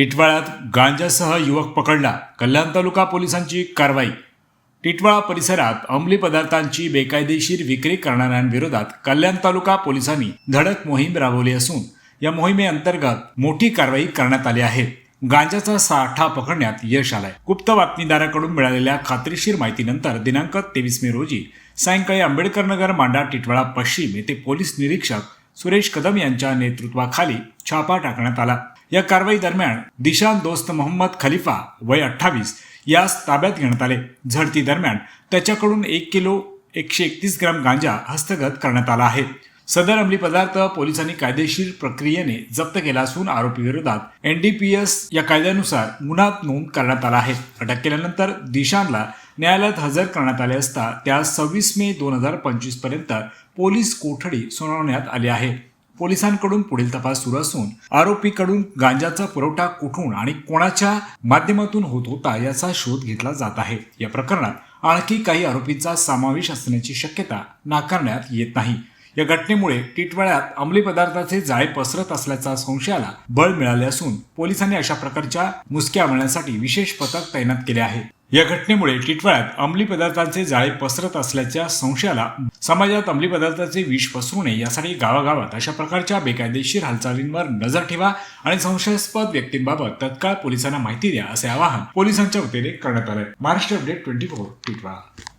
टिटवाळ्यात गांजासह युवक पकडला. कल्याण तालुका पोलिसांची कारवाई. टिटवाळा परिसरात अंमली पदार्थांची बेकायदेशीर विक्री करणाऱ्यांविरोधात कल्याण तालुका पोलिसांनी धडक मोहीम राबवली असून या मोहिमेअंतर्गत मोठी कारवाई करण्यात आली आहे. गांजाचा साठा पकडण्यात यश आलाय. गुप्त बातमीदाराकडून मिळालेल्या खात्रीशीर माहितीनंतर दिनांक तेवीस मे रोजी सायंकाळी आंबेडकर नगर मांडा टिटवाळा पश्चिम येथे पोलीस निरीक्षक सुरेश कदम यांच्या नेतृत्वाखाली छापा टाकण्यात आला. या कारवाई दरम्यान दिशान दोस्त मोहम्मद खलिफा वय अठ्ठावीस यास ताब्यात घेण्यात आले. झडती दरम्यान त्याच्याकडून एक किलो एकशे एकतीस ग्राम गांजा हस्तगत करण्यात आला आहे. सदर अंमली पदार्थ पोलिसांनी कायदेशीर प्रक्रियेने जप्त केला असून आरोपी विरोधात एनडीपीएस या कायद्यानुसार गुन्हा नोंद करण्यात आला आहे. अटक केल्यानंतर दिशानला न्यायालयात हजर करण्यात आले असता त्यास सव्वीस मे दोन हजार पंचवीसपर्यंत पोलीस कोठडी सुनावण्यात आली आहे. पोलिसांकडून पुढील तपास सुरू असून आरोपीकडून गांजाचा पुरवठा कुठून आणि कोणाच्या माध्यमातून होत होता याचा शोध घेतला जात आहे. या प्रकरणात आणखी काही आरोपींचा समावेश असण्याची शक्यता नाकारण्यात येत नाही. या घटनेमुळे टिटवाळ्यात अंमली पदार्थाचे जाळे पसरत असल्याचा संशयाला बळ मिळाले असून पोलिसांनी अशा प्रकारच्या मुसक्या आणण्यासाठी विशेष पथक तैनात केले आहे. या घटनेमुळे टिटवाळ्यात अंमली पदार्थांचे जाळे पसरत असल्याच्या संशयाला समाजात अंमली पदार्थाचे विष पसरू नये यासाठी गावागावात अशा प्रकारच्या बेकायदेशीर हालचालींवर नजर ठेवा आणि संशयास्पद व्यक्तींबाबत तत्काळ पोलिसांना माहिती द्या असे आवाहन पोलिसांच्या वतीने करण्यात आले Maharashtra update twenty four Titwala.